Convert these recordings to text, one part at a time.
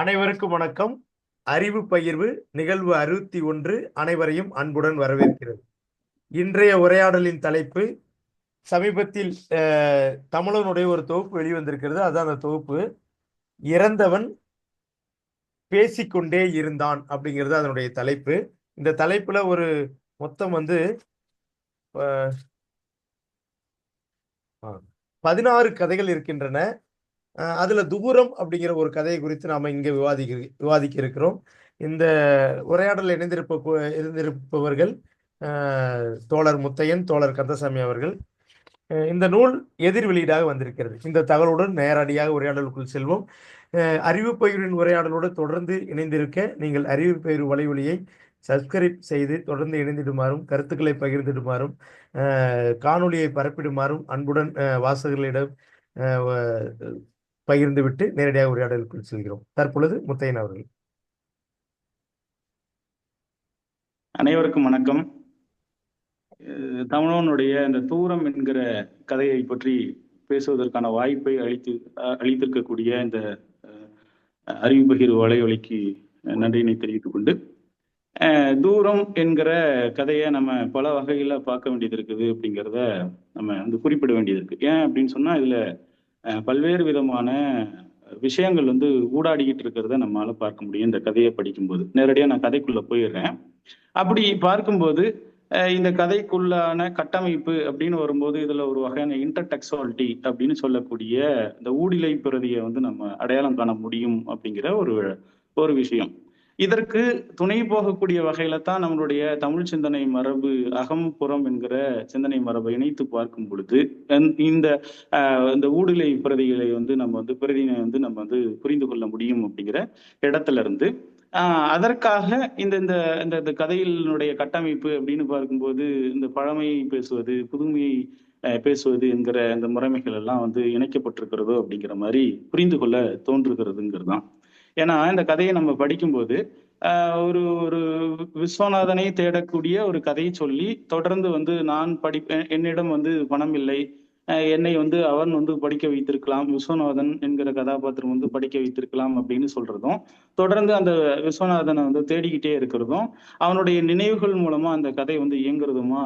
அனைவருக்கும் வணக்கம். அறிவு பகிர்வு நிகழ்வு அறுபத்தி ஒன்று அனைவரையும் அன்புடன் வரவேற்கிறது இன்றைய உரையாடலின் தலைப்பு சமீபத்தில் தமிழனுடைய ஒரு தொகுப்பு வெளிவந்திருக்கிறது. அதான் அந்த தொகுப்பு. இறந்தவன் பேசிக்கொண்டே இருந்தான் அப்படிங்கிறது அதனுடைய தலைப்பு. இந்த தலைப்புல ஒரு மொத்தம் வந்து பதினாறு கதைகள் இருக்கின்றன. அதுல தூரம் அப்படிங்கிற ஒரு கதையை குறித்து நாம இங்க விவாதிக்க விவாதிக்க இருக்கிறோம் இந்த உரையாடல் இணைந்திருப்ப இருந்திருப்பவர்கள் தோழர் முத்தையன் தோழர் கந்தசாமி அவர்கள். இந்த நூல் எதிர் வெளியீடாக வந்திருக்கிறது. இந்த தகவலுடன் நேரடியாக உரையாடலுக்குள் செல்வோம். அறிவு பயிரின் உரையாடலோடு தொடர்ந்து இணைந்திருக்க நீங்கள் அறிவு பயிர் வலைவலியை சப்ஸ்கிரைப் செய்து தொடர்ந்து இணைந்திடுமாறும் கருத்துக்களை பகிர்ந்திடுமாறும் காணொலியை காணொளியை பரப்பிடுமாறும் அன்புடன் வாசகர்களிடம் பகிர்ந்துவிட்டு நேரடியாக உரையாடலுக்குள் செல்கிறோம். தற்பொழுது முத்தையன் அவர்கள். அனைவருக்கும் வணக்கம். அஹ் தமிழனுடைய இந்த தூரம் என்கிற கதையை பற்றி பேசுவதற்கான வாய்ப்பை அளித்து அஹ் அளித்திருக்கக்கூடிய இந்த அறிவு பகிர்வு வலைவலிக்கு நன்றியினை தெரிவித்துக் கொண்டு அஹ், தூரம் என்கிற கதையை நம்ம பல வகையில பார்க்க வேண்டியது இருக்குது அப்படிங்கிறத நம்ம வந்து குறிப்பிட வேண்டியது இருக்கு. ஏன் அப்படின்னு சொன்னா இதுல பல்வேறு விதமான விஷயங்கள் வந்து ஊடாடிக்கிட்டு இருக்கிறத நம்மளால பார்க்க முடியும் இந்த கதையை படிக்கும்போது. நேரடியாக நான் கதைக்குள்ள போயிடுறேன். அப்படி பார்க்கும்போது இந்த கதைக்குள்ளான கட்டமைப்பு அப்படின்னு வரும்போது இதுல ஒரு வகையான இன்டர்டெக்சுவாலிட்டி அப்படின்னு சொல்லக்கூடிய இந்த ஊடிலை பிரதியை வந்து நம்ம அடையாளம் காண முடியும் அப்படிங்கிற ஒரு ஒரு விஷயம். இதற்கு துணை போகக்கூடிய வகையில தான் நம்மளுடைய தமிழ் சிந்தனை மரபு அகம் புறம் என்கிற சிந்தனை மரபை இணைத்து பார்க்கும் பொழுது இந்த- இந்த ஊடுலை பிரதிகளை வந்து நம்ம வந்து பிரதினை வந்து நம்ம வந்து புரிந்து கொள்ள முடியும் அப்படிங்கிற இடத்துல இருந்து ஆஹ் அதற்காக இந்த இந்த இந்த கதையினுடைய கட்டமைப்பு அப்படின்னு பார்க்கும்போது இந்த பழமையை பேசுவது புதுமையை பேசுவது என்கிற இந்த முறைமைகள் எல்லாம் வந்து இணைக்கப்பட்டிருக்கிறதோ அப்படிங்கிற மாதிரி புரிந்து கொள்ள தோன்றுகிறதுங்கிறது தான் ஏன்னா இந்த கதையை நம்ம படிக்கும்போது ஒரு ஒரு விஸ்வநாதனை தேடக்கூடிய ஒரு கதையை சொல்லி தொடர்ந்து வந்து நான் படி என்னிடம் வந்து பணம் இல்லை என்னை வந்து அவன் வந்து படிக்க வைத்திருக்கலாம் விஸ்வநாதன் என்கிற கதாபாத்திரம் வந்து படிக்க வைத்திருக்கலாம் அப்படின்னு சொல்றதும் தொடர்ந்து அந்த விஸ்வநாதனை வந்து தேடிக்கிட்டே இருக்கிறதும் அவனுடைய நினைவுகள் மூலமா அந்த கதை வந்து இயங்குறதுமா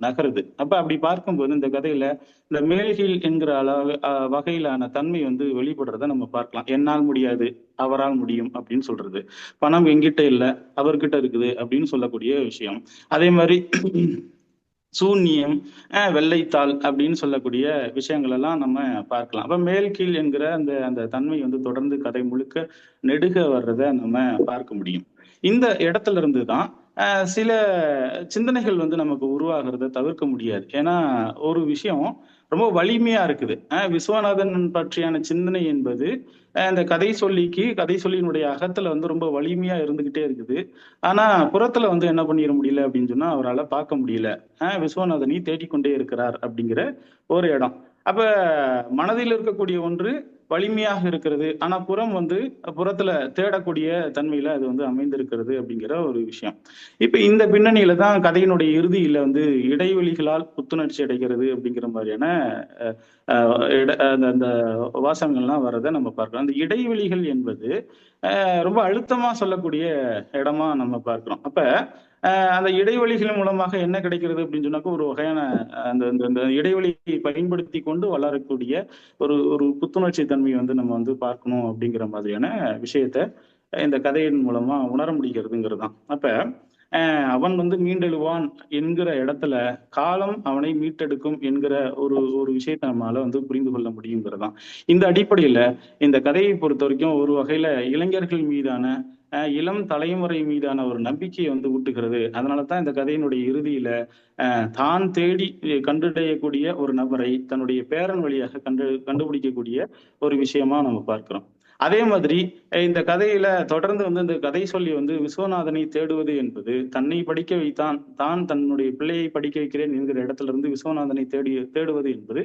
நகருது. அப்ப அப்படி பார்க்கும்போது இந்த கதையில இந்த மேல்கீழ் என்கிற அளவு வகையிலான தன்மை வந்து வெளிப்படுறத நம்ம பார்க்கலாம். என்னால் முடியாது அவரால் முடியும் அப்படின்னு சொல்றது. பணம் எங்கிட்ட இல்லை அவர்கிட்ட இருக்குது அப்படின்னு சொல்லக்கூடிய விஷயம். அதே மாதிரி சூன்யம் அஹ், வெள்ளைத்தாள் அப்படின்னு சொல்லக்கூடிய விஷயங்கள் எல்லாம் நம்ம பார்க்கலாம். அப்ப மேல் கீழ் என்கிற அந்த அந்த தன்மை வந்து தொடர்ந்து கதை முழுக்க நெடுக வர்றத நம்ம பார்க்க முடியும். இந்த இடத்துல இருந்து தான் சில சிந்தனைகள் வந்து நமக்கு உருவாகிறத தவிர்க்க முடியாது. ஏன்னா ஒரு விஷயம் ரொம்ப வலிமையா இருக்குது. விஸ்வநாதன் பற்றியான சிந்தனை என்பது இந்த கதை சொல்லிக்கு கதை சொல்லியினுடைய அகத்துல வந்து ரொம்ப வலிமையா இருந்துகிட்டே இருக்குது. ஆனா புறத்துல வந்து என்ன பண்ணிட முடியல அப்படின்னு சொன்னா அவரால் பார்க்க முடியல. விஸ்வநாதனை தேடிக்கொண்டே இருக்கிறார் அப்படிங்கிற ஒரு இடம். அப்ப மனதில் இருக்கக்கூடிய ஒன்று வலிமையாக இருக்கிறது. ஆனா புறம் வந்து புறத்துல தேடக்கூடிய தன்மையில அது வந்து அமைந்திருக்கிறது அப்படிங்கிற ஒரு விஷயம். இப்ப இந்த பின்னணியில தான் கதையினுடைய இறுதியில வந்து இடைவெளிகளால் புத்துணர்ச்சி அடைகிறது அப்படிங்கிற மாதிரியான அஹ், அஹ், இட- அந்த அந்த வாசகங்கள்லாம் வர்றதை நம்ம பார்க்கலாம் அந்த இடைவெளிகள் என்பது ரொம்ப அழுத்தமா சொல்லக்கூடிய இடமா நம்ம பார்க்கிறோம். அப்ப அந்த இடைவெளிகள் மூலமாக என்ன கிடைக்கிறது அப்படின்னு சொன்னாக்க ஒரு வகையான அந்த இந்த இடைவெளியை பயன்படுத்தி கொண்டு வளரக்கூடிய ஒரு ஒரு புத்துணர்ச்சி தன்மையை வந்து நம்ம வந்து பார்க்கணும் அப்படிங்கிற மாதிரியான விஷயத்த இந்த கதையின் மூலமா உணர முடிகிறதுங்கிறது தான் அப்ப அஹ், அவன் வந்து மீண்டெழுவான் என்கிற இடத்துல காலம் அவனை மீட்டெடுக்கும் என்கிற ஒரு ஒரு விஷயத்தை நம்மளால வந்து புரிந்து கொள்ள முடியுங்கிறதான் இந்த அடிப்படையில இந்த கதையை பொறுத்த வரைக்கும் ஒரு வகையில இளைஞர்கள் மீதான இளம் தலைமுறை மீதான ஒரு நம்பிக்கையை வந்து ஊட்டுகிறது. அதனால தான் இந்த கதையினுடைய இறுதியில தான் தேடி கண்டடையக்கூடிய ஒரு நபரை தன்னுடைய பேரன் வழியாக கண்டு கண்டுபிடிக்கக்கூடிய ஒரு விஷயமா நம்ம பார்க்கிறோம். அதே மாதிரி இந்த கதையில தொடர்ந்து வந்து இந்த கதை சொல்லி வந்து விஸ்வநாதனை தேடுவது என்பது தன்னை படிக்க வைத்தான் தான் தன்னுடைய பிள்ளையை படிக்க வைக்கிறேன் என்கிற இடத்துல இருந்து விஸ்வநாதனை தேடி தேடுவது என்பது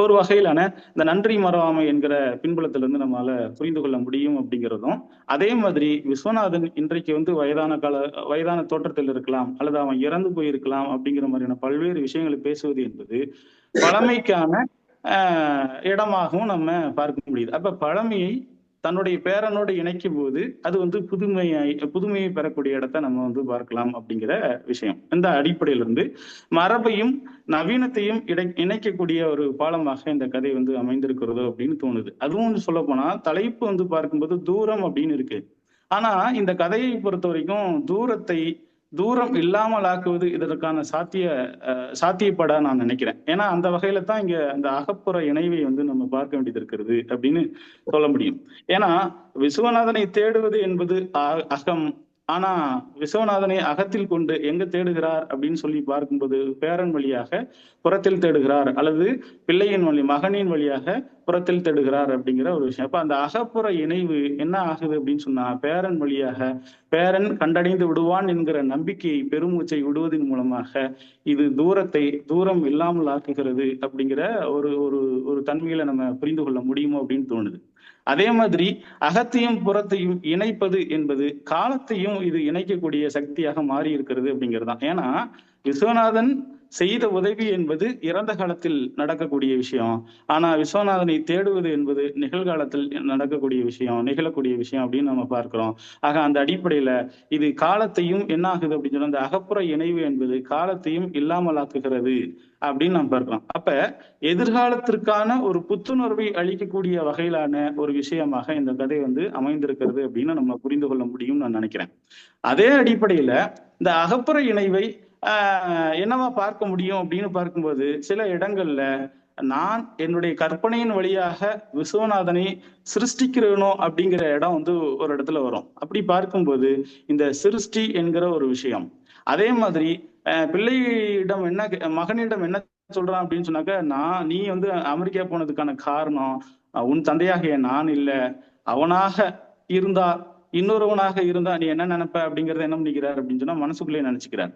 ஒரு வகையிலான இந்த நன்றி மறவாமை என்கிற பின்புலத்திலிருந்து நம்மளால புரிந்து கொள்ள முடியும் அப்படிங்கிறதும் அதே மாதிரி விஸ்வநாதன் இன்றைக்கு வந்து வயதான கால வயதான தோற்றத்தில் இருக்கலாம் அல்லது அவன் இறந்து போயிருக்கலாம் அப்படிங்கிற மாதிரியான பல்வேறு விஷயங்களை பேசுவது என்பது பழமைக்கான ஆஹ் இடமாகவும் நம்ம பார்க்க முடியுது. அப்ப பழமையை தன்னுடைய பேரனோடு இணைக்கும் போது அது வந்து புதுமையை புதுமையை பெறக்கூடிய இடத்த நம்ம வந்து பார்க்கலாம் அப்படிங்கிற விஷயம். இந்த அடிப்படையிலிருந்து மரபையும் நவீனத்தையும் இடை இணைக்கக்கூடிய ஒரு பாலமாக இந்த கதை வந்து அமைந்திருக்கிறதோ அப்படின்னு தோணுது. அதுவும் சொல்ல போனா தலைப்பு வந்து பார்க்கும்போது தூரம் அப்படின்னு இருக்கு. ஆனா இந்த கதையை பொறுத்த வரைக்கும் தூரத்தை தூரம் இல்லாமல் ஆக்குவது இதற்கான சாத்திய சாத்தியப்பட நான் நினைக்கிறேன். ஏன்னா அந்த வகையில தான் இங்க அந்த அகப்புற இணைவை வந்து நம்ம பார்க்க வேண்டியது இருக்கிறது அப்படின்னு சொல்ல முடியும். ஏன்னா விஸ்வநாதனை தேடுவது என்பது அகம் ஆனா விஸ்வநாதனை அகத்தில் கொண்டு எங்க தேடுகிறார் அப்படின்னு சொல்லி பார்க்கும்போது பேரன் வழியாக புறத்தில் தேடுகிறார் அல்லது பிள்ளையின் வழி மகனின் வழியாக புறத்தில் தேடுகிறார் அப்படிங்கிற ஒரு விஷயம். அப்ப அந்த அகப்புற இணைவு என்ன ஆகுது அப்படின்னு சொன்னா பேரன் வழியாக பேரன் கண்டடைந்து விடுவான் என்கிற நம்பிக்கையை பெருமூச்சை விடுவதன் மூலமாக இது தூரத்தை தூரம் இல்லாமல் ஆக்குகிறது அப்படிங்கிற ஒரு ஒரு ஒரு தன்மையில நம்ம புரிந்து கொள்ள முடியுமோ அப்படின்னு தோணுது. அதே மாதிரி அகத்தையும் புறத்தையும் இணைப்பது என்பது காலத்தையும் இது இணைக்கக்கூடிய சக்தியாக மாறி இருக்கிறது அப்படிங்கிறது தான் ஏன்னா விஸ்வநாதன் செய்த உதவி என்பது இறந்த காலத்தில் நடக்கக்கூடிய விஷயம். ஆனா விஸ்வநாதனை தேடுவது என்பது நிகழ்காலத்தில் நடக்கக்கூடிய விஷயம் நிகழக்கூடிய விஷயம் அப்படின்னு நம்ம பார்க்கிறோம். ஆக அந்த அடிப்படையில இது காலத்தையும் என்ன ஆகுது அப்படின்னு சொன்னா அந்த அகப்புற இணைவு என்பது காலத்தையும் இல்லாமலாக்குகிறது அப்படின்னு நம்ம பார்க்கிறோம். அப்ப எதிர்காலத்திற்கான ஒரு புத்துணர்வை அளிக்கக்கூடிய வகையிலான ஒரு விஷயமாக இந்த கதை வந்து அமைந்திருக்கிறது அப்படின்னு நம்ம புரிந்து கொள்ள முடியும்னு நான் நினைக்கிறேன். அதே அடிப்படையில இந்த அகப்புற இணைவை என்னவா பார்க்க முடியும் அப்படின்னு பார்க்கும்போது சில இடங்கள்ல நான் என்னுடைய கற்பனையின் வழியாக விஸ்வநாதனை சிருஷ்டிக்கிறேனோ அப்படிங்கிற இடம் வந்து ஒரு இடத்துல வரும். அப்படி பார்க்கும்போது இந்த சிருஷ்டி என்கிற ஒரு விஷயம். அதே மாதிரி பிள்ளையிடம் என்ன மகனிடம் என்ன சொல்றான் அப்படின்னு சொன்னாக்க நான் நீ வந்து அமெரிக்கா போனதுக்கான காரணம் உன் தந்தையாக நான் இல்லை. அவனாக இருந்தா இன்னொருவனாக இருந்தா நீ என்ன நினைப்ப அப்படிங்கறத என்ன பண்ணிக்கிறார் அப்படின்னு சொன்னா மனசுக்குள்ளே நினைச்சுக்கிறார்.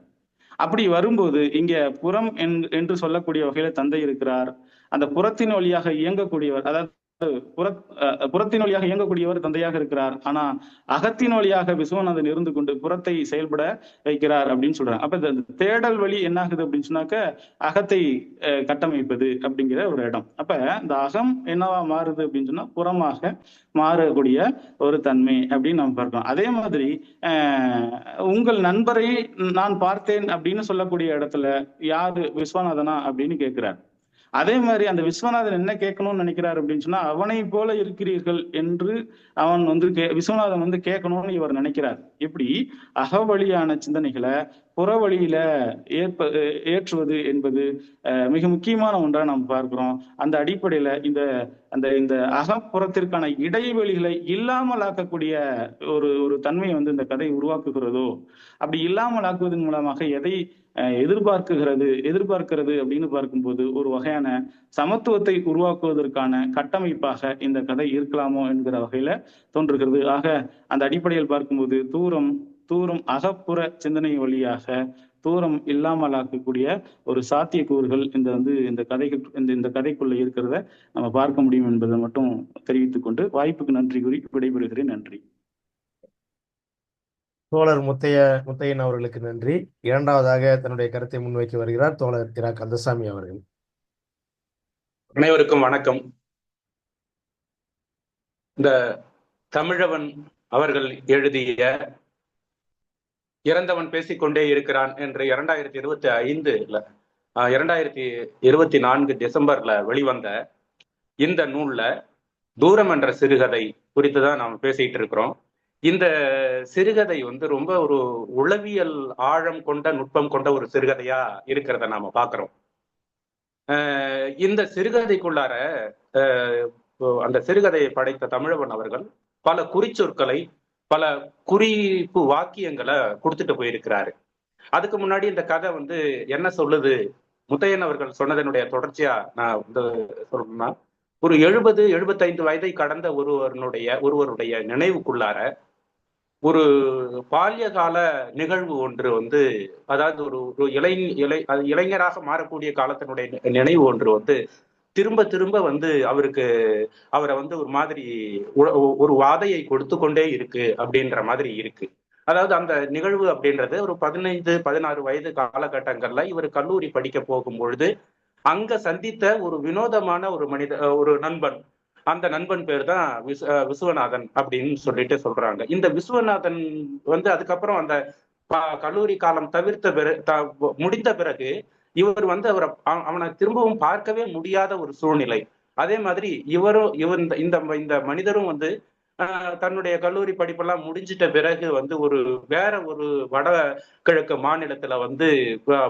அப்படி வரும்போது இங்க புறம் என்று சொல்லக்கூடிய வகையில தந்தை இருக்கிறார். அந்த புறத்தின் வழியாக இயங்கக்கூடியவர் அதாவது புற புறத்தின் வழியாக இயங்கக்கூடியவர் தந்தையாக இருக்கிறார். ஆனா அகத்தின் வழியாக விஸ்வநாதன் இருந்து கொண்டு புறத்தை செயல்பட வைக்கிறார் அப்படின்னு சொல்றாங்க. அப்ப இந்த தேடல் வழி என்ன ஆகுது அப்படின்னு சொன்னாக்க அகத்தை கட்டமைப்பது அப்படிங்கிற ஒரு இடம். அப்ப இந்த அகம் என்னவா மாறுது அப்படின்னு சொன்னா புறமாக மாறக்கூடிய ஒரு தன்மை அப்படின்னு நம்ம பார்க்கலாம். அதே மாதிரி உங்கள் நண்பரை நான் பார்த்தேன் அப்படின்னு சொல்லக்கூடிய இடத்துல யாரு விஸ்வநாதனா அப்படின்னு கேட்கிறார் அதே மாதிரி அந்த விஸ்வநாதன் என்ன கேட்கணும்னு நினைக்கிறார் அப்படின்னு சொன்னா அவனை போல இருக்கிறீர்கள் என்று அவன் வந்து கே விஸ்வநாதன் வந்து கேட்கணும்னு இவர் நினைக்கிறார். இப்படி அகவழியான சிந்தனைகளை புற வழியில ஏற்ப ஏற்றுவது என்பது மிக முக்கியமான ஒன்றா நாம் பார்க்கிறோம். அந்த அடிப்படையில இந்த அந்த இந்த அகப்புறத்திற்கான இடைவெளிகளை இல்லாமல் ஆக்கக்கூடிய ஒரு ஒரு தன்மையை வந்து இந்த கதை உருவாக்குகிறதோ அப்படி இல்லாமல் ஆக்குவதன் மூலமாக எதை எதிர்பார்க்குகிறது எதிர்பார்க்கிறது அப்படின்னு பார்க்கும்போது ஒரு வகையான சமத்துவத்தை உருவாக்குவதற்கான கட்டமைப்பாக இந்த கதை இருக்கலாமோ என்கிற வகையில தோன்றுகிறது. ஆக அந்த அடிப்படையில் பார்க்கும்போது தூரம் தூரம் அகப்புற சிந்தனை வழியாக தூரம் இல்லாமலாக்கக்கூடிய ஒரு சாத்தியக்கூறுகள் இந்த வந்து இந்த கதைகள் இந்த இந்த கதைக்குள்ள இருக்கிறத நம்ம பார்க்க முடியும் என்பதை மட்டும் தெரிவித்துக் கொண்டு வாய்ப்புக்கு நன்றி கூறி விடைபெறுகிறேன். நன்றி. தோழர் முத்தைய முத்தையன் அவர்களுக்கு நன்றி. இரண்டாவதாக தன்னுடைய கருத்தை முன்வைக்க வருகிறார் தோழர் இரா கந்தசாமி அவர்கள். அனைவருக்கும் வணக்கம். இந்த தமிழவன் அவர்கள் எழுதிய இறந்தவன் பேசிக்கொண்டே இருக்கிறான் என்று இரண்டாயிரத்தி இருபத்தி ஐந்துல இரண்டாயிரத்தி இருபத்தி நான்கு டிசம்பர்ல வெளிவந்த இந்த நூல்ல தூரம் என்ற சிறுகதை குறித்து தான் நாம் பேசிட்டு இருக்கிறோம். இந்த சிறுகதை வந்து ரொம்ப ஒரு உளவியல் ஆழம் கொண்ட நுட்பம் கொண்ட ஒரு சிறுகதையா இருக்கிறத நாம பாக்குறோம். இந்த சிறுகதைக்குள்ளார அந்த சிறுகதையை படைத்த தமிழவன் அவர்கள் பல குறிச்சொற்களை பல குறிப்பு வாக்கியங்களை கொடுத்துட்டு போயிருக்கிறாரு. அதுக்கு முன்னாடி இந்த கதை வந்து என்ன சொல்லுது? முத்தையன் அவர்கள் சொன்னதனுடைய தொடர்ச்சியா நான் வந்து சொல்லணும்னா ஒரு எழுபது எழுபத்தைந்து வயதை கடந்த ஒருவருடைய ஒருவருடைய நினைவுக்குள்ளார ஒரு பால்ய கால நிகழ்வு ஒன்று வந்து அதாவது ஒரு ஒரு இளை இளை இளைஞராக மாறக்கூடிய காலத்தினுடைய நினைவு ஒன்று வந்து திரும்ப திரும்ப வந்து அவருக்கு அவரை வந்து ஒரு மாதிரி ஒரு வாதையை கொடுத்து கொண்டே இருக்கு அப்படின்ற மாதிரி இருக்கு. அதாவது அந்த நிகழ்வு அப்படின்றது ஒரு பதினைந்து பதினாறு வயது காலகட்டங்கள்ல இவர் கல்லூரி படிக்க போகும் பொழுது அங்க சந்தித்த ஒரு வினோதமான ஒரு மனித ஒரு நண்பன் அந்த நண்பன் பேர் தான் விஸ் விஸ்வநாதன் அப்படின்னு சொல்லிட்டு சொல்றாங்க. இந்த விஸ்வநாதன் வந்து அதுக்கப்புறம் அந்த கல்லூரி காலம் தவிர்த்த பிறகு த- முடிந்த பிறகு இவர் வந்து அவரை அவ- அவனை திரும்பவும் பார்க்கவே முடியாத ஒரு சூழ்நிலை. அதே மாதிரி இவரும் இவர் இந்த இந்த இந்த மனிதரும் வந்து தன்னுடைய கல்லூரி படிப்பெல்லாம் முடிஞ்சிட்ட பிறகு வந்து ஒரு வேற ஒரு வட கிழக்கு மாநிலத்துல வந்து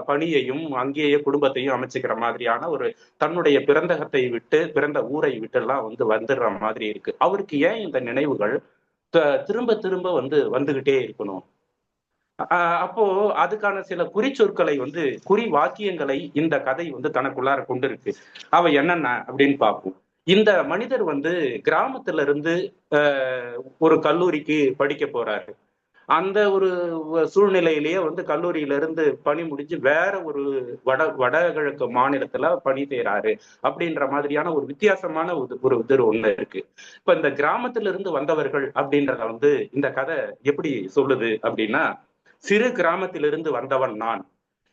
பணியையும் அங்கேயே குடும்பத்தையும் அமைச்சுக்கிற மாதிரியான ஒரு தன்னுடைய பிறந்தகத்தை விட்டு பிறந்த ஊரை விட்டு எல்லாம் வந்து வந்துடுற மாதிரி இருக்கு. அவருக்கு ஏன் இந்த நினைவுகள் திரும்ப திரும்ப வந்து வந்துகிட்டே இருக்கணும்? ஆஹ் அப்போ அதுக்கான சில குறிச்சொற்களை வந்து குறி வாக்கியங்களை இந்த கதை வந்து தனக்குள்ளார கொண்டு இருக்கு அவ என்னென்ன அப்படின்னு பார்ப்போம். இந்த மனிதர் வந்து கிராமத்துல இருந்து ஒரு கல்லூரிக்கு படிக்க போறாரு. அந்த ஒரு சூழ்நிலையிலேயே வந்து கல்லூரியில இருந்து பணி முடிஞ்சு வேற ஒரு வட வடகிழக்கு மாநிலத்துல பணி செய்யறாரு அப்படின்ற மாதிரியான ஒரு வித்தியாசமான ஒரு இது ஒண்ணு இருக்கு. இப்ப இந்த கிராமத்துல இருந்து வந்தவர்கள் அப்படின்றத வந்து இந்த கதை எப்படி சொல்லுது அப்படின்னா சிறு கிராமத்திலிருந்து வந்தவன் நான்.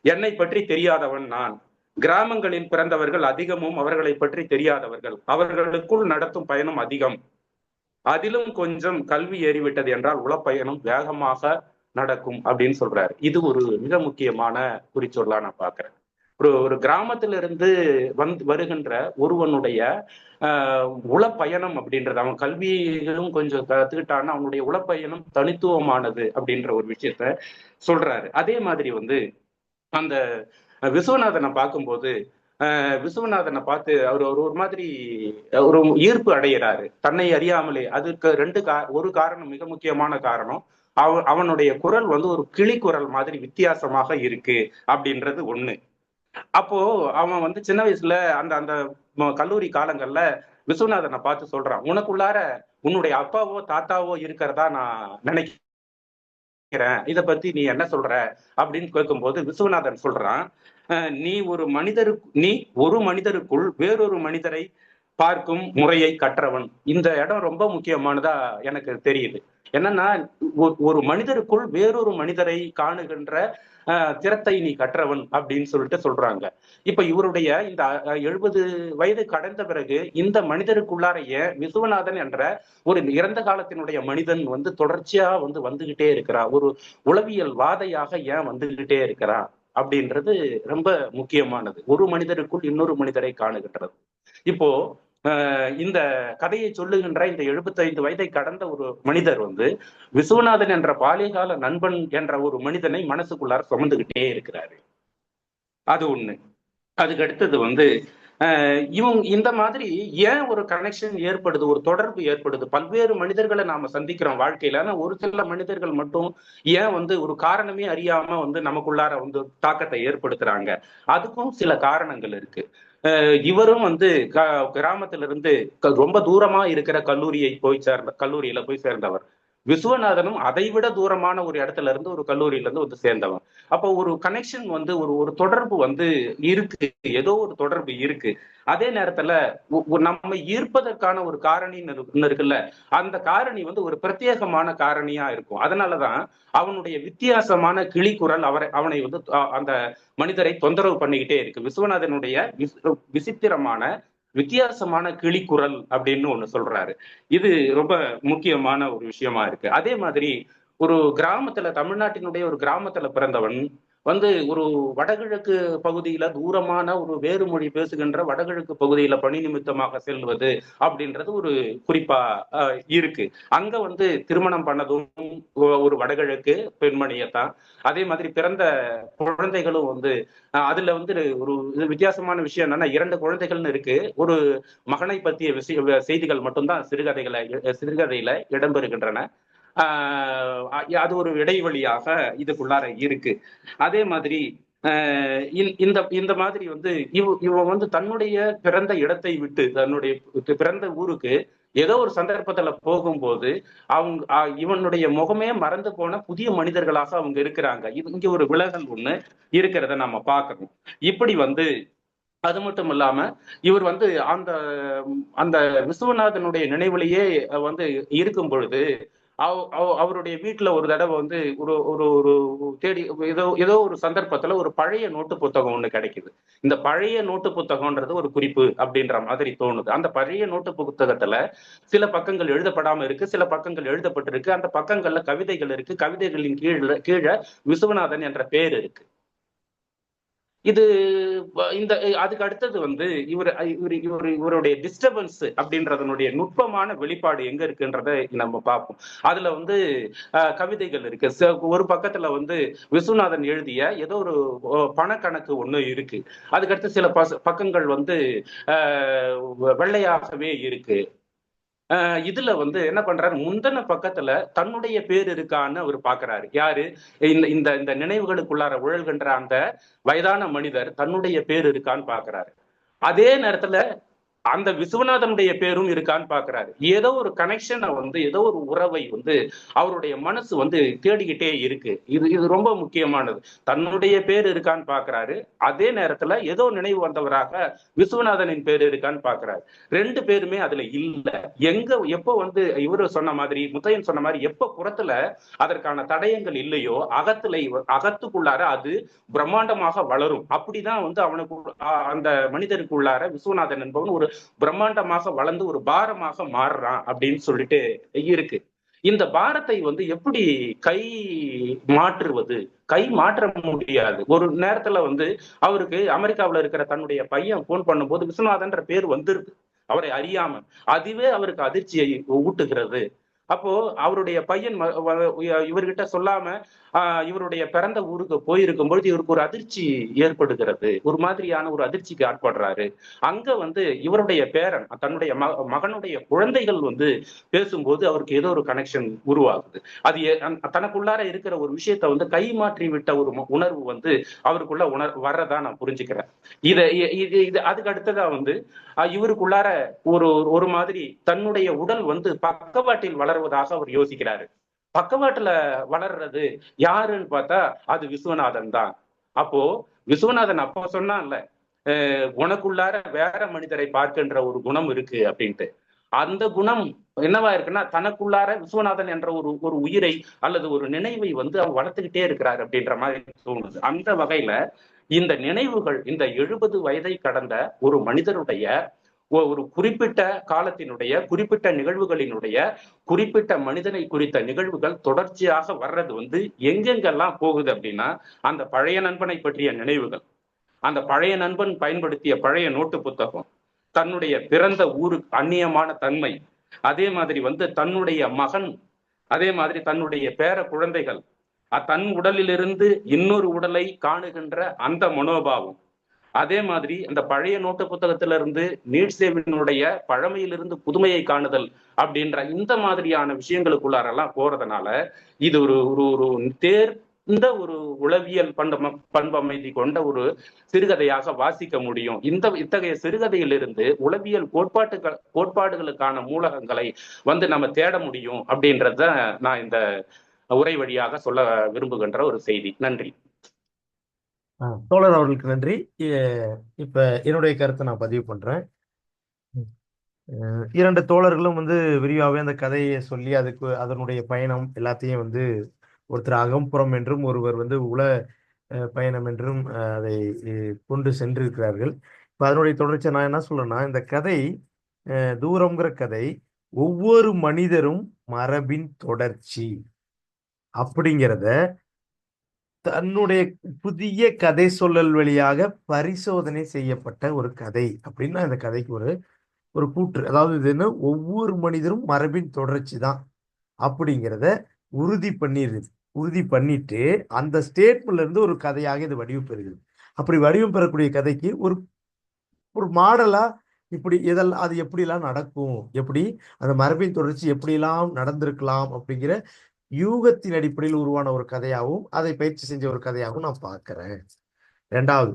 என்னை பற்றி தெரியாதவன் நான். கிராமங்களில் பிறந்தவர்கள் அதிகமும் அவர்களை பற்றி தெரியாதவர்கள். அவர்களுக்குள் நடத்தும் பயணம் அதிகம். அதிலும் கொஞ்சம் கல்வி ஏறிவிட்டது என்றால் உளப்பயணம் வேகமாக நடக்கும் அப்படின்னு சொல்றாரு. இது ஒரு மிக முக்கியமான குறிச்சொல்லா நான் பாக்குறேன். ஒரு ஒரு கிராமத்திலிருந்து வந்து வருகின்ற ஒருவனுடைய ஆஹ் உளப்பயணம் அப்படின்றது அவன் கல்வியிலும் கொஞ்சம் கத்துக்கிட்டான்னா அவனுடைய உளப்பயணம் தனித்துவமானது அப்படின்ற ஒரு விஷயத்த சொல்றாரு. அதே மாதிரி வந்து அந்த விஸ்வநாதனை பார்க்கும்போது ஆஹ் விஸ்வநாதனை பார்த்து அவர் ஒரு ஒரு மாதிரி ஒரு ஈர்ப்பு அடைகிறாரு தன்னை அறியாமலே. அதுக்கு ரெண்டு கா ஒரு காரணம் மிக முக்கியமான காரணம். அவ அவனுடைய குரல் வந்து ஒரு கிளி குரல் மாதிரி வித்தியாசமாக இருக்கு அப்படின்றது ஒண்ணு. அப்போ அவன் வந்து சின்ன வயசுல அந்த அந்த கல்லூரி காலங்கள்ல விஸ்வநாதனை பார்த்து சொல்றான் உனக்குள்ளார உன்னுடைய அப்பாவோ தாத்தாவோ இருக்கிறதா நான் நினைக்கிறேன். இத பத்தி நீ என்ன சொல்ற? அப்படின்னு கேட்கும்போது விஸ்வநாதன் சொல்றான் நீ ஒரு மனிதரு நீ ஒரு மனிதருக்குள் வேறொரு மனிதரை பார்க்கும் முறையை கற்றவன். இந்த இடம் ரொம்ப முக்கியமானதா எனக்கு தெரியுது. என்னன்னா ஒரு மனிதருக்குள் வேறொரு மனிதரை காணுகின்ற அஹ், திறத்தை நீ கற்றவன் அப்படின்னு சொல்லிட்டு சொல்றாங்க. இப்ப இவருடைய இந்த எழுபது வயது கடந்த பிறகு இந்த மனிதருக்குள்ளார ஏன் என்ற ஒரு இறந்த காலத்தினுடைய மனிதன் வந்து தொடர்ச்சியா வந்து வந்துகிட்டே இருக்கிறா ஒரு உளவியல் வாதையாக ஏன் வந்துகிட்டே இருக்கிறா அப்படின்றது ரொம்ப முக்கியமானது. ஒரு மனிதருக்குள் இன்னொரு மனிதரை காணுகின்றது. இப்போ ஆஹ் இந்த கதையை சொல்லுகின்ற இந்த 75 வயதை கடந்த ஒரு மனிதர் வந்து விஸ்வநாதன் என்ற பாலியகால நண்பன் என்ற ஒரு மனிதனை மனசுக்குள்ளார சுமந்துகிட்டே இருக்கிறாரு. அது ஒண்ணு. அதுக்கு அடுத்தது வந்து இவங்க இந்த மாதிரி ஏன் ஒரு கனெக்ஷன் ஏற்படுது ஒரு தொடர்பு ஏற்படுது? பல்வேறு மனிதர்களை நாம சந்திக்கிறோம் வாழ்க்கையில. ஆனா ஒரு சில மனிதர்கள் மட்டும் ஏன் வந்து ஒரு காரணமே அறியாம வந்து நமக்குள்ளார வந்து தாக்கத்தை ஏற்படுத்துறாங்க? அதுக்கும் சில காரணங்கள் இருக்கு. இவரும் வந்து க- கிராமத்துல இருந்து க- ரொம்ப தூரமா இருக்கிற கல்லூரியை போய் சேர்ந்த கல்லூரியில போய் சேர்ந்தவர். விஸ்வநாதனும் அதை விட தூரமான ஒரு இடத்துல இருந்து ஒரு கல்லூரியில இருந்து வந்து சேர்ந்தவன். அப்போ ஒரு கனெக்ஷன் வந்து ஒரு ஒரு தொடர்பு வந்து இருக்கு. ஏதோ ஒரு தொடர்பு இருக்கு. அதே நேரத்துல நம்ம நம்மை ஈர்ப்பதற்கான ஒரு காரணின்னு இருக்குல்ல? அந்த காரணி வந்து ஒரு பிரத்யேகமான காரணியா இருக்கும். அதனாலதான் அவனுடைய வித்தியாசமான கிளிக்குரல் அவரை அவனை வந்து அந்த மனிதரை தொந்தரவு பண்ணிக்கிட்டே இருக்கு. விஸ்வநாதனுடைய விசித்திரமான வித்தியாசமான கிளிக்குரல் அப்படின்னு ஒண்ணு சொல்றாரு. இது ரொம்ப முக்கியமான ஒரு விஷயமா இருக்கு. அதே மாதிரி ஒரு கிராமத்துல தமிழ்நாட்டினுடைய ஒரு கிராமத்துல பிறந்தவன் வந்து ஒரு வடகிழக்கு பகுதியில தூரமான ஒரு வேறு மொழி பேசுகின்ற வடகிழக்கு பகுதியில பணி நிமித்தமாக செல்வது அப்படின்றது ஒரு குறிப்பா இருக்கு. அங்க வந்து திருமணம் பண்ணதும் ஒரு வடகிழக்கு பெண்மணியத்தான் அதே மாதிரி பிறந்த குழந்தைகளும் வந்து அஹ், அதுல வந்து ஒரு இது வித்தியாசமான விஷயம் என்னன்னா இரண்டு குழந்தைகள்னு இருக்கு. ஒரு மகனை பற்றிய விஷய செய்திகள் மட்டும்தான் சிறுகதைகளை சிறுகதையில இடம்பெறுகின்றன. அது ஒரு இடைவெளியாக இதுக்குள்ளார இருக்கு. அதே மாதிரி ஆஹ் இந்த- இந்த மாதிரி வந்து இவ இவன் வந்து தன்னுடைய பிறந்த இடத்தை விட்டு தன்னுடைய பிறந்த ஊருக்கு ஏதோ ஒரு சந்தர்ப்பத்துல போகும்போது அவங்க இவனுடைய முகமே மறந்து போன புதிய மனிதர்களாக அவங்க இருக்கிறாங்க. இது இங்க ஒரு விலகல் ஒண்ணு இருக்கிறத நம்ம பார்க்கணும். இப்படி வந்து அது மட்டும் இல்லாம இவர் வந்து அந்த அந்த விஸ்வநாதனுடைய நினைவுலேயே வந்து இருக்கும் பொழுது அவருடைய வீட்டுல ஒரு தடவை வந்து ஒரு ஒரு ஒரு தேடி ஏதோ ஏதோ ஒரு சந்தர்ப்பத்துல ஒரு பழைய நோட்டு புத்தகம் ஒண்ணு கிடைக்குது. இந்த பழைய நோட்டு புத்தகம்ன்றது ஒரு குறிப்பு அப்படின்ற மாதிரி தோணுது. அந்த பழைய நோட்டு புத்தகத்துல சில பக்கங்கள் எழுதப்படாம இருக்கு சில பக்கங்கள் எழுதப்பட்டிருக்கு. அந்த பக்கங்கள்ல கவிதைகள் இருக்கு. கவிதைகளின் கீழே கீழே விசுவநாதன் என்ற பேர் இருக்கு. இது இந்த அதுக்கு அடுத்தது வந்து இவர் இவர் இவர் இவருடைய டிஸ்டர்பன்ஸ் அப்படின்றதனுடைய நுட்பமான வெளிப்பாடு எங்க இருக்குன்றத நம்ம பார்ப்போம். அதுல வந்து கவிதைகள் இருக்கு. ச- ஒரு பக்கத்துல வந்து விஸ்வநாதன் எழுதிய ஏதோ ஒரு பணக்கணக்கு ஒண்ணு இருக்கு. அதுக்கடுத்து சில பச- பக்கங்கள் வந்து வெள்ளையாகவே இருக்கு. இதுல வந்து என்ன பண்றாரு? முந்தின பக்கத்துல தன்னுடைய பேர் இருக்கான்னு அவர் பாக்குறாரு. யாரு? இந்த இந்த இந்த நினைவுகளுக்குள்ளார உழல்கின்ற அந்த வயதான மனிதர் தன்னுடைய பேர் இருக்கான்னு பாக்குறாரு. அதே நேரத்துல அந்த விஸ்வநாதனுடைய பேரும் இருக்கான்னு பாக்குறாரு. ஏதோ ஒரு கனெக்ஷனை வந்து ஏதோ ஒரு உறவை வந்து அவருடைய மனசு வந்து தேடிக்கிட்டே இருக்கு. இது இது ரொம்ப முக்கியமானது. தன்னுடைய பேர் இருக்கான்னு பாக்குறாரு. அதே நேரத்துல ஏதோ நினைவு வந்தவராக விஸ்வநாதனின் பேர் இருக்கான்னு பாக்குறாரு. ரெண்டு பேருமே அதுல இல்ல. எங்க எப்போ வந்து இவரு சொன்ன மாதிரி முத்தையன் சொன்ன மாதிரி எப்ப புறத்துல அதற்கான தடயங்கள் இல்லையோ அகத்துல அகத்துக்குள்ளார அது பிரம்மாண்டமாக வளரும். அப்படிதான் வந்து அவனுக்கு அ- அந்த மனிதருக்குள்ளார விஸ்வநாதன் என்பவன் ஒரு பிரம்மாண்டமாக வளர்ந்து ஒரு பாரமாக மாறுறான் அப்படின்னு சொல்லிட்டு இருக்கு. இந்த பாரத்தை வந்து எப்படி கை மாற்றுவது? கை மாற்ற முடியாது. ஒரு நேரத்துல வந்து அவருக்கு அமெரிக்காவுல இருக்கிற தன்னுடைய பையன் போன் பண்ணும்போது விஸ்வநாதன்ற பேர் வந்திருக்கு. அவரை அறியாம. அதுவே அவருக்கு அதிர்ச்சியை ஊட்டுகிறது. அப்போ அவருடைய பையன் இவர்கிட்ட சொல்லாம இவருடைய பிறந்த ஊருக்கு போயிருக்கும் பொழுது இவருக்கு ஒரு அதிர்ச்சி ஏற்படுகிறது. ஒரு மாதிரியான ஒரு அதிர்ச்சிக்கு ஆட்படுறாரு. அங்க வந்து இவருடைய பேரன் தன்னுடைய மகனுடைய குழந்தைகள் வந்து பேசும்போது அவருக்கு ஏதோ ஒரு கனெக்ஷன் உருவாகுது. அது தனக்குள்ளார இருக்கிற ஒரு விஷயத்த வந்து கை மாற்றி விட்ட ஒரு உணர்வு வந்து அவருக்குள்ள உணர் வர்றதா நான் புரிஞ்சுக்கிறேன். இத இது அதுக்கு அடுத்ததா வந்து இவருக்குள்ளார ஒரு ஒரு மாதிரி தன்னுடைய உடல் வந்து பக்கவாட்டில் வளருவதாக அவர் யோசிக்கிறாரு. பக்கவாட்டுல வளர்றது யாருன்னு பார்த்தா அது விஸ்வநாதன் தான் அப்போ விஸ்வநாதன் அப்போ சொன்னான்ல உனக்குள்ளார வேற மனிதரை பார்க்கின்ற ஒரு குணம் இருக்கு அப்படின்ட்டு. அந்த குணம் என்னவா இருக்குன்னா தனக்குள்ளார விஸ்வநாதன் என்ற ஒரு ஒரு உயிரை அல்லது ஒரு நினைவை வந்து அவர் வளர்த்துக்கிட்டே இருக்கிறார் அப்படின்ற மாதிரி தோணுது. அந்த வகையில இந்த நினைவுகள் இந்த எழுபது வயதை கடந்த ஒரு மனிதருடைய ஒரு குறிப்பிட்ட காலத்தினுடைய குறிப்பிட்ட நிகழ்வுகளினுடைய குறிப்பிட்ட மனிதனை குறித்த நிகழ்வுகள் தொடர்ச்சியாக வர்றது வந்து எங்கெங்கெல்லாம் போகுது அப்படின்னா அந்த பழைய நண்பனை பற்றிய நினைவுகள். அந்த பழைய நண்பன் பயன்படுத்திய பழைய நோட்டு புத்தகம் தன்னுடைய பிறந்த ஊருக்கு அந்நியமான தன்மை அதே மாதிரி வந்து தன்னுடைய மகன் அதே மாதிரி தன்னுடைய பேர குழந்தைகள் தன் உடலிலிருந்து இன்னொரு உடலை காணுகின்ற அந்த மனோபாவம். அதே மாதிரி அந்த பழைய நோட்டு புத்தகத்திலிருந்து நீட்சேவினுடைய பழமையிலிருந்து புதுமையை காணுதல் அப்படின்ற இந்த மாதிரியான விஷயங்களுக்குள்ளாரெல்லாம் போறதுனால இது ஒரு ஒரு ஒரு தேர்ந்த ஒரு உளவியல் பண்பு பண்பமைதி கொண்ட ஒரு சிறுகதையாக வாசிக்க முடியும். இந்த இத்தகைய சிறுகதையிலிருந்து உளவியல் கோட்பாட்டுகள் கோட்பாடுகளுக்கான மூலகங்களை வந்து நம்ம தேட முடியும் அப்படின்றத நான் இந்த உரை வழியாக சொல்ல விரும்புகின்ற ஒரு செய்தி. நன்றி. தோழர் அவர்களுக்கு நன்றி. இப்ப என்னுடைய கருத்தை நான் பதிவு பண்றேன். இரண்டு தோழர்களும் வந்து விரிவாகவே அந்த கதையை சொல்லி அதுக்கு அதனுடைய பயணம் எல்லாத்தையும் வந்து ஒருத்தர் அகம்புறம் என்றும் ஒருவர் வந்து அஹ், பயணம் என்றும் அதை கொண்டு சென்றிருக்கிறார்கள். இப்போ அதனுடைய தொடர்ச்சி நான் என்ன சொல்றேன்னா இந்த கதை தூரம்ங்கிற கதை ஒவ்வொரு மனிதரும் மரபின் தொடர்ச்சி அப்படிங்கிறத தன்னுடைய புதிய கதை சொல்லல் வழியாக பரிசோதனை செய்யப்பட்ட ஒரு கதை அப்படின்னா இந்த கதைக்கு ஒரு ஒரு கூற்று. அதாவது இது என்ன? ஒவ்வொரு மனிதரும் மரபின் தொடர்ச்சி தான் அப்படிங்கிறத உறுதி பண்ணிடுது உறுதி பண்ணிட்டு அந்த ஸ்டேட்மெண்ட்ல இருந்து ஒரு கதையாக இது வடிவம் பெறுகிறது. அப்படி வடிவம் பெறக்கூடிய கதைக்கு ஒரு ஒரு மாடலா இப்படி இதெல்லாம் அது எப்படிலாம் நடக்கும்? எப்படி அந்த மரபின் தொடர்ச்சி எப்படிலாம் நடந்திருக்கலாம்? அப்படிங்கிற யூகத்தின் அடிப்படையில் உருவான ஒரு கதையாகவும் அதை பயிற்சி செஞ்ச ஒரு கதையாகவும் நான் பார்க்குறேன். ரெண்டாவது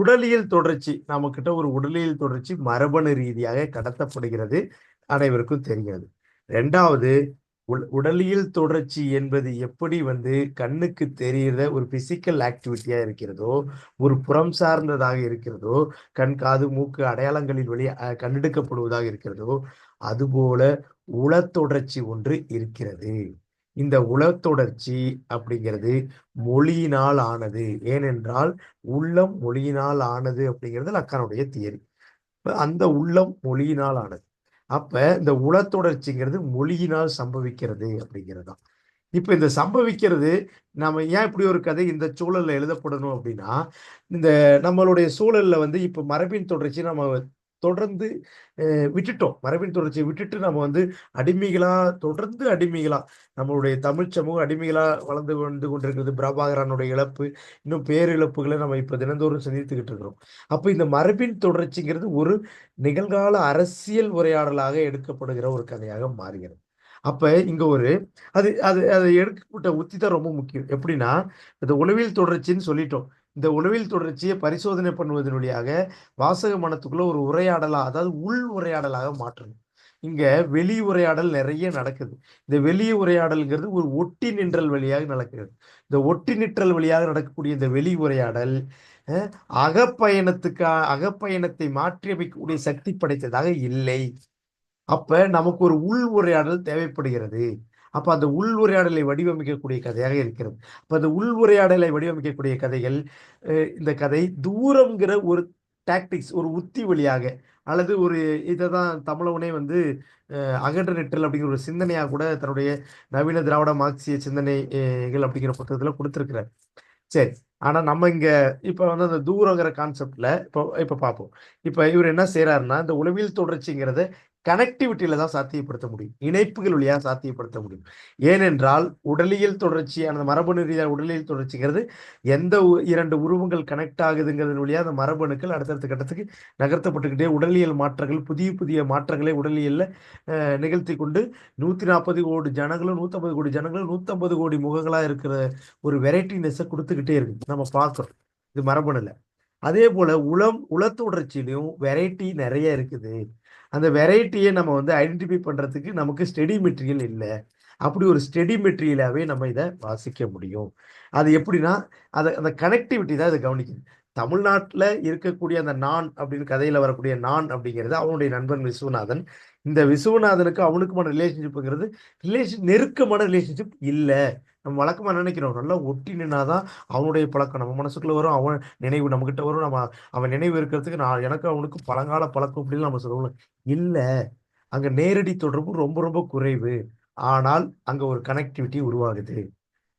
உடலியல் தொடர்ச்சி. நம்மக்கிட்ட ஒரு உடலியல் தொடர்ச்சி மரபணு ரீதியாக கடத்தப்படுகிறது அனைவருக்கும் தெரிகிறது. ரெண்டாவது உடலியல் தொடர்ச்சி என்பது எப்படி வந்து கண்ணுக்கு தெரிகிற ஒரு பிசிக்கல் ஆக்டிவிட்டியாக இருக்கிறதோ ஒரு புறம் சார்ந்ததாக இருக்கிறதோ கண் காது மூக்கு அடையாளங்களின் வழி கண்டெடுக்கப்படுவதாக இருக்கிறதோ அதுபோல உளத்தொடர்ச்சி ஒன்று இருக்கிறது. இந்த உளத்தொடர்ச்சி அப்படிங்கிறது மொழியினால் ஆனது. ஏனென்றால் உள்ளம் மொழியினால் ஆனது அப்படிங்கிறது லக்கானுடைய தியரி. அந்த உள்ளம் மொழியினால் ஆனது. அப்ப இந்த உளத்தொடர்ச்சிங்கிறது மொழியினால் சம்பவிக்கிறது அப்படிங்கிறது தான். இப்ப இந்த சம்பவிக்கிறது நம்ம ஏன் இப்படி ஒரு கதை இந்த சூழல்ல எழுதப்படணும் அப்படின்னா இந்த நம்மளுடைய சூழல்ல வந்து இப்ப மரபின் தொடர்ச்சி நம்ம தொடர்ந்து விட்டுட்டோம். மரபின் தொடர்ச்சியை விட்டுட்டு நம்ம வந்து அடிமைகளா தொடர்ந்து அடிமைகளா நம்மளுடைய தமிழ் சமூகம் அடிமைகளா வளர்ந்து வந்து கொண்டிருக்கிறது. பிரபாகரனுடைய இழப்பு இன்னும் பேரிழப்புகளை நம்ம இப்ப தினந்தோறும் சந்தித்துக்கிட்டு இருக்கிறோம். அப்ப இந்த மரபின் தொடர்ச்சிங்கிறது ஒரு நிகழ்கால அரசியல் உரையாடலாக எடுக்கப்படுகிற ஒரு கதையாக மாறுகிறது. அப்ப இங்க ஒரு அது அது அது எடுக்கப்பட்ட உத்தி தான் ரொம்ப முக்கியம். எப்படின்னா இந்த உளவியல் தொடர்ச்சின்னு சொல்லிட்டோம். இந்த உளவில் தொடர்ச்சியை பரிசோதனை பண்ணுவதன் வழியாக வாசக மனத்துக்குள்ள ஒரு உரையாடலாக அதாவது உள் உரையாடலாக மாற்றணும். இங்க வெளி உரையாடல் நிறைய நடக்குது. இந்த வெளி உரையாடல்ங்கிறது ஒரு ஒட்டி நின்றல் வழியாக நடக்கிறது. இந்த ஒட்டி நிற்றல் வழியாக நடக்கக்கூடிய இந்த வெளி உரையாடல் அகப்பயணத்துக்கா அகப்பயணத்தை மாற்றி அமைக்கக்கூடிய சக்தி படைத்ததாக இல்லை. அப்ப நமக்கு ஒரு உள் உரையாடல் தேவைப்படுகிறது. அப்ப அந்த உள் உரையாடலை வடிவமைக்கக்கூடிய கதையாக இருக்கிறது. அப்ப அந்த உள் உரையாடலை வடிவமைக்கக்கூடிய கதைகள் இந்த கதை தூரம்ங்கிற ஒரு டாக்டிக்ஸ் ஒரு உத்தி வழியாக அல்லது ஒரு இதை தான் தமிழவனே வந்து அகன்ற நெற்றல் அப்படிங்கிற ஒரு சிந்தனையாக கூட தன்னுடைய நவீன திராவிட மார்க்சிய சிந்தனைகள் அப்படிங்கிற புத்தகத்தில் கொடுத்திருக்கிறார். சரி ஆனா நம்ம இங்க இப்போ வந்து அந்த தூரங்கிற கான்செப்ட்ல இப்போ இப்போ பார்ப்போம். இப்போ இவர் என்ன செய்யறாருன்னா இந்த உளவியல் தொடர்ச்சிங்கிறத கனெக்டிவிட்டியில தான் சாத்தியப்படுத்த முடியும். இணைப்புகள் வழியாக சாத்தியப்படுத்த முடியும். ஏனென்றால் உடலியல் தொடர்ச்சியான அந்த மரபணு ரீதியான உடலியல் தொடர்ச்சிங்கிறது எந்த உ- இரண்டு உருவங்கள் கனெக்ட் ஆகுதுங்கிறது வழியா அந்த மரபணுக்கள் அடுத்தடுத்த கட்டத்துக்கு நகர்த்தப்பட்டுக்கிட்டே உடலியல் மாற்றங்கள் புதிய புதிய மாற்றங்களை உடலியல்ல நிகழ்த்தி கொண்டு நூத்தி நாற்பது கோடி ஜனங்களும் நூத்தம்பது கோடி ஜனங்களும் நூத்தம்பது கோடி முகங்களா இருக்கிற ஒரு வெரைட்டினஸை கொடுத்துக்கிட்டே இருக்கு. நம்ம பார்க்குறோம். இது மரபணுல. அதே போல் உளம் உளத்தொடர்ச்சியிலையும் வெரைட்டி நிறைய இருக்குது. அந்த வெரைட்டியை நம்ம வந்து ஐடென்டிஃபை பண்ணுறதுக்கு நமக்கு ஸ்டெடி மெட்டீரியல் இல்லை. அப்படி ஒரு ஸ்டெடி மெட்டீரியலாகவே நம்ம இதை வாசிக்க முடியும். அது எப்படின்னா அதை அந்த கனெக்டிவிட்டி தான் இதை கவனிக்குது. தமிழ்நாட்டில் இருக்கக்கூடிய அந்த நான் அப்படின்னு கதையில் வரக்கூடிய நான் அப்படிங்கிறது அவனுடைய நண்பன் விஸ்வநாதன். இந்த விஸ்வநாதனுக்கு அவனுக்குமான ரிலேஷன்ஷிப்புங்கிறது ரிலேஷன் நெருக்கமான ரிலேஷன்ஷிப் இல்லை. நம்ம வழக்கமாக நினைக்கிறோம். நல்லா ஒட்டி நின்னாதான் அவனுடைய பழக்கம் நம்ம மனசுக்குள்ள வரும். அவன் நினைவு நம்மக்கிட்ட வரும். நம்ம அவன் நினைவு இருக்கிறதுக்கு நான் எனக்கு அவனுக்கு பழங்கால பழக்கம் அப்படின்னு நம்ம சொல்லுவோம் இல்லை. அங்கே நேரடி தொடர்பு ரொம்ப ரொம்ப குறைவு. ஆனால் அங்கே ஒரு கனெக்டிவிட்டி உருவாகுது.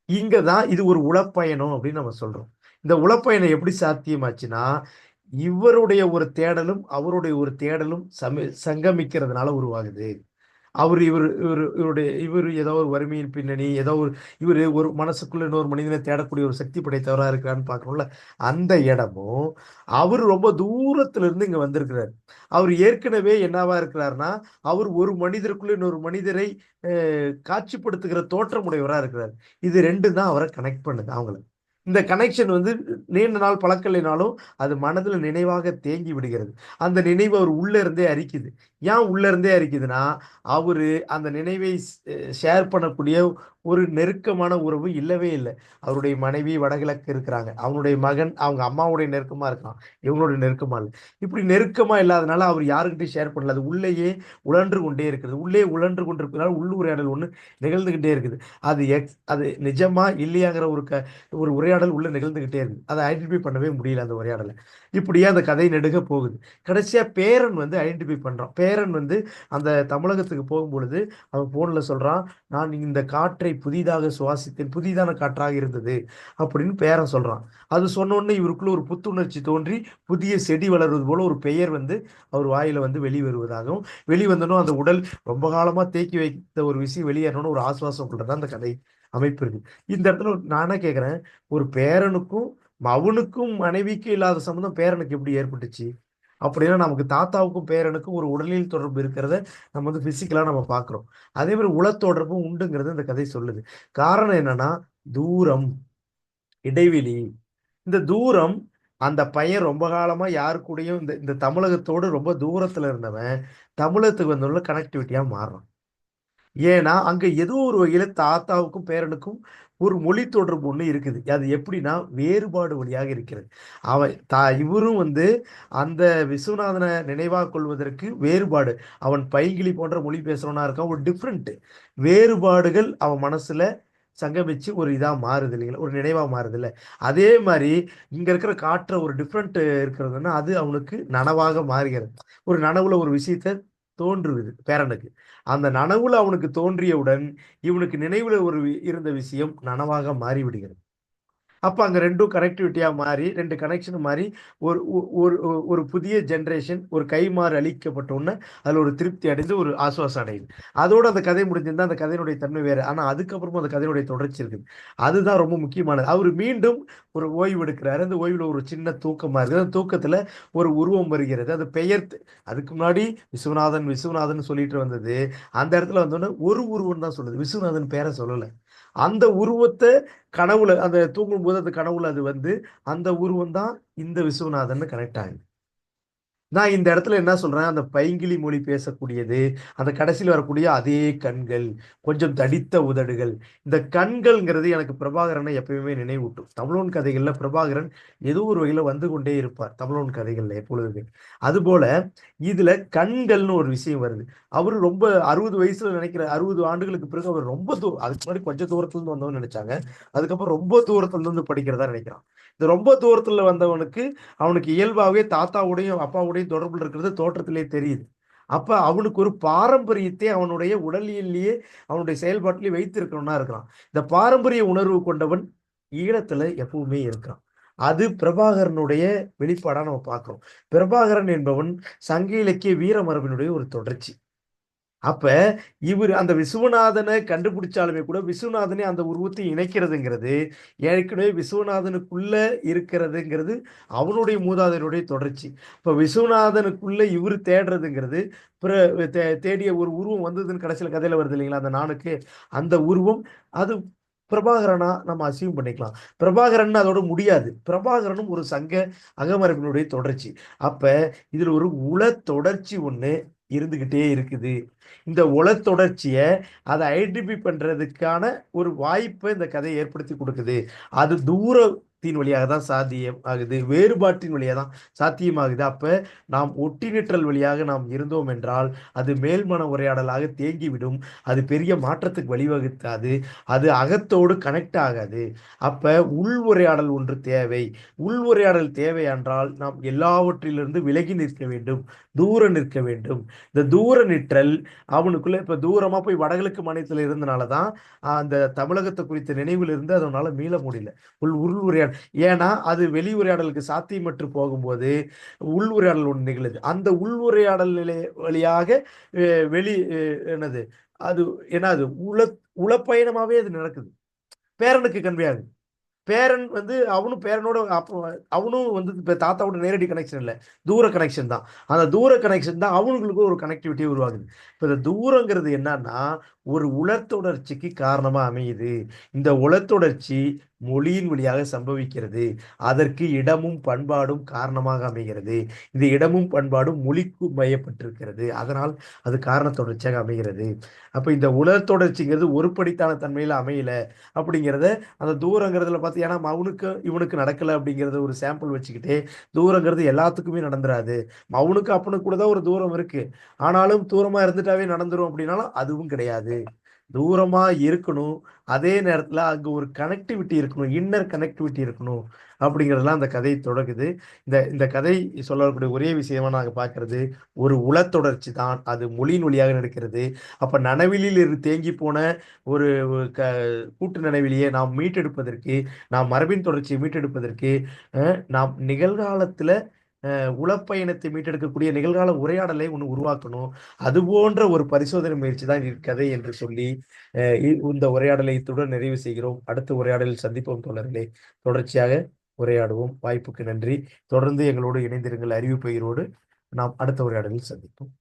இங்கே தான் இது ஒரு உளப்பயணம் அப்படின்னு நம்ம சொல்கிறோம் இந்த உளப்பயணம் எப்படி சாத்தியமாச்சுன்னா இவருடைய ஒரு தேடலும் அவருடைய ஒரு தேடலும் சம சங்கமிக்கிறதுனால உருவாகுது. அவர் இவர் இவர் இவருடைய இவர் ஏதோ ஒரு வறுமையின் பின்னணி ஏதோ ஒரு இவர் ஒரு மனசுக்குள்ள இன்னொரு மனிதனை தேடக்கூடிய ஒரு சக்தி படைத்தவராக இருக்கிறான்னு பார்க்கணும்ல அந்த இடமும் அவர் ரொம்ப தூரத்துல இருந்து இங்க வந்திருக்கிறார். அவர் ஏற்கனவே என்னவா இருக்கிறாருன்னா அவர் ஒரு மனிதருக்குள்ள இன்னொரு மனிதரை காட்சிப்படுத்துகிற தோற்றமுடையவராக இருக்கிறார். இது ரெண்டு தான் அவரை கனெக்ட் பண்ணுது அவங்கள. இந்த கனெக்ஷன் வந்து நீண்ட நாள் பழக்கலைனாலும் அது மனதில் நினைவாக தேங்கி விடுகிறது. அந்த நினைவு அவர் உள்ளே இருந்தே அரிக்குது. ஏன் உள்ளே இருந்தே அரிக்குதுன்னா அவர் அந்த நினைவை ஷேர் பண்ணக்கூடிய ஒரு நெருக்கமான உறவு இல்லவே இல்லை. அவருடைய மனைவி வடகிழக்கு இருக்கிறாங்க. அவனுடைய மகன் அவங்க அம்மாவுடைய நெருக்கமா இருக்கான். இவங்களுடைய நெருக்கமா இல்லை. இப்படி நெருக்கமா இல்லாதனால அவர் யாருக்கிட்டையும் ஷேர் பண்ணல. அது உள்ளேயே உழன்று கொண்டே இருக்கிறது உள்ளே உழன்று கொண்டிருப்பதால் உள்ளுரையாடல் ஒன்று நிகழ்ந்துகிட்டே இருக்குது. அது எக்ஸ் அது நிஜமா இல்லையாங்கிற ஒரு க ஒரு உரையாடல் உள்ள நிகழ்ந்துகிட்டே இருக்குது. அதை ஐடென்டிஃபை பண்ணவே முடியல அந்த உரையாடலை. இப்படியே அந்த கதை நெடுக போகுது. கடைசியாக பேரன் வந்து ஐடென்டிஃபை பண்ணுறான் பேரன் வந்து அந்த தமிழகத்துக்கு போகும்பொழுது அவன் ஃபோனில் சொல்கிறான் நான் இந்த காற்றை புதிதாக சுவாசித்தேன் புதிதான காற்றாக இருந்தது அப்படின்னு பேரன் சொல்கிறான் அது சொன்னோடனே இவருக்குள்ளே இவருக்குள்ள ஒரு புத்துணர்ச்சி தோன்றி புதிய செடி வளர்வது போல் ஒரு பெயர் வந்து அவர் வாயில் வந்து வெளிவருவதாகவும் வெளிவந்தனும் அந்த உடல் ரொம்ப காலமாக தேக்கி வைத்த ஒரு விஷயம் வெளியேறணும்னு ஒரு ஆசுவாசம் தான் அந்த கதை அமைப்பு இருக்கு. இந்த இடத்துல நானே கேட்குறேன் ஒரு பேரனுக்கும் அவனுக்கும் மனைவிக்கும் இல்லாத சம்மந்தம் பேரனுக்கு எப்படி ஏற்பட்டுச்சு? அப்படின்னா நமக்கு தாத்தாவுக்கும் பேரனுக்கும் ஒரு உடலியல் தொடர்பு இருக்கிறத நம்ம வந்து பிசிக்கலா நம்ம பார்க்குறோம். அதே மாதிரி உளத்தொடர்பும் உண்டுங்கிறது இந்த கதை சொல்லுது. காரணம் என்னன்னா தூரம் இடைவெளி. இந்த தூரம் அந்த பையன் ரொம்ப காலமா யாரு கூடயும் இந்த இந்த தமிழகத்தோடு ரொம்ப தூரத்துல இருந்தவன் தமிழகத்துக்கு வந்தவங்கள கனெக்டிவிட்டியா மாறுறான். ஏன்னா அங்க ஏதோ ஒரு வகையில தாத்தாவுக்கும் பேரனுக்கும் ஒரு மொழி தொடர்பு ஒன்று இருக்குது. அது எப்படின்னா வேறுபாடு வழியாக இருக்கிறது. அவன் தா இவரும் வந்து அந்த விஸ்வநாதனை நினைவாக கொள்வதற்கு வேறுபாடு. அவன் பைங்கிலி போன்ற மொழி பேசுகிறவனா இருக்கான். ஒரு டிஃப்ரெண்ட்டு வேறுபாடுகள் அவன் மனசில் சங்கமிச்சு ஒரு இதாக மாறுது இல்லைங்களா? ஒரு நினைவாக மாறுது இல்லை. அதே மாதிரி இங்கே இருக்கிற காற்ற ஒரு டிஃப்ரெண்ட் இருக்கிறதுன்னா அது அவனுக்கு நனவாக மாறுகிறது. ஒரு நனவுல ஒரு விஷயத்த தோன்றுவது பேரனுக்கு. அந்த நனவுல அவனுக்கு தோன்றியவுடன் இவனுக்கு நினைவுல ஒரு வி- இருந்த விஷயம் நனவாக மாறிவிடுகிறது. அப்போ அங்கே ரெண்டும் கனெக்டிவிட்டியாக மாறி ரெண்டு கனெக்ஷன் மாறி ஒரு ஒ- ஒரு ஒரு புதிய ஜென்ரேஷன் ஒரு கைமாறு மாறு உடனே அதில் ஒரு திருப்தி அடைந்து ஒரு ஆசுவாசம் அடையுது. அதோட அந்த கதை முடிஞ்சிருந்தா அந்த கதையினுடைய தன்மை வேறு. ஆனால் அதுக்கப்புறமும் அந்த கதையினுடைய தொடர்ச்சி இருக்குது. அதுதான் ரொம்ப முக்கியமானது. அவர் மீண்டும் ஒரு ஓய்வு எடுக்கிறாரு. அந்த ஓய்வில் ஒரு சின்ன தூக்கமாக இருக்குது. அந்த தூக்கத்தில் ஒரு உருவம் வருகிறது. அது பெயர் அதுக்கு முன்னாடி விஸ்வநாதன் விஸ்வநாதன் சொல்லிட்டு வந்தது. அந்த இடத்துல வந்தோடனே ஒரு உருவம் தான் சொல்லுது. விஸ்வநாதன் பேரை சொல்லலை. அந்த உருவத்தை கனவுல அந்த தூங்கும் போது அந்த கனவுல அது வந்து அந்த உருவம் தான் இந்த விஸ்வநாதன் கனெக்ட் ஆகுது. நான் இந்த இடத்துல என்ன சொல்கிறேன் அந்த பைங்கிலி மொழி பேசக்கூடியது அந்த கடைசியில் வரக்கூடிய அதே கண்கள் கொஞ்சம் தடித்த உதடுகள். இந்த கண்கள்ங்கிறது எனக்கு பிரபாகரனை எப்பயுமே நினைவூட்டும். தமிழோன் கதைகளில் பிரபாகரன் ஏதோ ஒரு வகையில் வந்து கொண்டே இருப்பார் தமிழோன் கதைகளில் எப்பொழுதுமே. அதுபோல் இதில் கண்கள்னு ஒரு விஷயம் வருது. அவர் ரொம்ப அறுபது வயசில் நினைக்கிற அறுபது ஆண்டுகளுக்கு பிறகு அவர் ரொம்ப தூரம் அதுக்கு முன்னாடி கொஞ்சம் தூரத்துலேருந்து இருந்து நினச்சாங்க நினைச்சாங்க. அதுக்கப்புறம் ரொம்ப தூரத்துலேருந்து படிக்கிறதா நினைக்கிறான். இந்த ரொம்ப தூரத்துல வந்தவனுக்கு அவனுக்கு இயல்பாகவே தாத்தாவுடையும் அப்பாவுடையும் தொடர்பில் இருக்கிறது தோற்றத்திலே தெரியுது. அப்ப அவனுக்கு ஒரு பாரம்பரியத்தை அவனுடைய உடலியல்லையே அவனுடைய செயல்பாட்டிலே வைத்திருக்கணும்னா இருக்கிறான். இந்த பாரம்பரிய உணர்வு கொண்டவன் ஈழத்துல எப்பவுமே இருக்கான் அது பிரபாகரனுடைய வெளிப்பாடா நம்ம பார்க்கிறோம். பிரபாகரன் என்பவன் சங்க இலக்கிய வீரமரபினுடைய ஒரு தொடர்ச்சி. அப்ப இவர் அந்த விஸ்வநாதனை கண்டுபிடிச்சாலுமே கூட விஸ்வநாதனை அந்த உருவத்தை இணைக்கிறதுங்கிறது ஏற்கனவே விஸ்வநாதனுக்குள்ள இருக்கிறதுங்கிறது அவனுடைய மூதாதனுடைய தொடர்ச்சி. இப்ப விஸ்வநாதனுக்குள்ள இவர் தேடுறதுங்கிறது பிற தே- தேடிய ஒரு உருவம் வந்ததுன்னு கடைசியில் கதையில வருது இல்லைங்களா? அந்த நானுக்கு அந்த உருவம். அது பிரபாகரனா நம்ம அசீவ் பண்ணிக்கலாம். பிரபாகரன் அதோட முடியாது. பிரபாகரனும் ஒரு சங்க அகமரபினுடைய தொடர்ச்சி. அப்ப இதுல ஒரு உள தொடர்ச்சி ஒண்ணு இருந்துக்கிட்டே இருக்குது. இந்த உல தொடர்ச்சியை அதை ஐடென்டிஃபை பண்ணுறதுக்கான ஒரு வாய்ப்பை இந்த கதையை ஏற்படுத்தி கொடுக்குது. அது தூர தூரத்தின் வழியாக தான் சாத்தியம் ஆகுது. வேறுபாட்டின் வழியாக தான் சாத்தியமாகுது அப்ப நாம் ஒட்டி நிற்றல் வழியாக நாம் இருந்தோம் என்றால் அது மேல்மன உரையாடலாக தேங்கிவிடும். அது பெரிய மாற்றத்துக்கு வழிவகுத்தாது அது அகத்தோடு கனெக்ட் ஆகாது. அப்ப உள் உரையாடல் ஒன்று தேவை. உள் உரையாடல் தேவை என்றால் நாம் எல்லாவற்றிலிருந்து விலகி நிற்க வேண்டும். தூர நிற்க வேண்டும். இந்த தூர நிற்றல் அவனுக்குள்ளே இப்போ தூரமாக போய் வடகிழக்கு மாநிலத்தில் இருந்தனால தான் அந்த தமிழகத்தை குறித்த நினைவில் இருந்து அதனால் மீள முடியல. உள் உள் உரையாடல் ஏன்னா அது வெளி உரையாடலுக்கு சாத்தியமற்று போகும்போது உள் உரையாடல் ஒன்று நிகழுது. அந்த உள் உரையாடல் நிலை வழியாக வெளி என்னது? அது என்னது அது உள உளப்பயணமாவே அது நடக்குது. பேரனுக்கு கன்வே பேரன் வந்து அவனும் பேரனோட அப்போ அவனும் வந்து இப்போ தாத்தாவோட நேரடி கனெக்ஷன் இல்லை. தூர கனெக்ஷன் தான். அந்த தூர கனெக்ஷன் தான் அவனுங்களுக்கு ஒரு கனெக்டிவிட்டி உருவாகுது. இப்போ இந்த தூரங்கிறது என்னன்னா ஒரு உளத்தொடர்ச்சிக்கு காரணமாக அமையுது. இந்த உளத்தொடர்ச்சி மொழியின் வழியாக சம்பவிக்கிறது. அதற்கு இடமும் பண்பாடும் காரணமாக அமைகிறது. இந்த இடமும் பண்பாடும் மொழிக்கு மையப்பட்டிருக்கிறது. அதனால் அது காரண தொடர்ச்சியாக அமைகிறது. அப்போ இந்த உலர் தொடர்ச்சிங்கிறது ஒருபடித்தான தன்மையில் அமையல அப்படிங்கிறத அந்த தூரங்கிறதுல பார்த்து ஏன்னா மவுனுக்கு இவனுக்கு நடக்கலை அப்படிங்கிறத ஒரு சாம்பிள் வச்சுக்கிட்டே தூரங்கிறது எல்லாத்துக்குமே நடந்துராது. மவுனுக்கு அப்பனுக்கு கூட தான் ஒரு தூரம் இருக்கு. ஆனாலும் தூரமாக இருந்துட்டாவே நடந்துரும் அப்படின்னாலும் அதுவும் கிடையாது. தூரமா இருக்கணும். அதே நேரத்துல அங்க ஒரு கனெக்டிவிட்டி இருக்கணும். இன்னர் கனெக்டிவிட்டி இருக்கணும். அப்படிங்கிறதுலாம் அந்த கதை தொடங்குது இந்த இந்த கதை சொல்லக்கூடிய ஒரே விஷயமா நாங்க பார்க்கிறது ஒரு உளத்தொடர்ச்சி தான். அது மொழியின் வழியாக நடக்கிறது. அப்ப நனவிலில் இருந்து தேங்கி போன ஒரு க கூட்டு நனவிலியை நாம் மீட்டெடுப்பதற்கு நாம் மரபின் தொடர்ச்சியை மீட்டெடுப்பதற்கு நாம் நிகழ்காலத்துல உளப்பயணத்தை மீட்டெடுக்கக்கூடிய நிகழ்கால உரையாடலை ஒன்று உருவாக்கணும். அது போன்ற ஒரு பரிசோதனை முயற்சி தான் இக்கதை என்று சொல்லி இந்த உரையாடலை இத்துடன் நிறைவு செய்கிறோம். அடுத்த உரையாடலில் சந்திப்போம் தொடர்களே தொடர்ச்சியாக உரையாடுவோம். வாய்ப்புக்கு நன்றி. தொடர்ந்து எங்களோடு இணைந்திருங்கள். அறிவிப்பையரோடு நாம் அடுத்த உரையாடலில் சந்திப்போம்.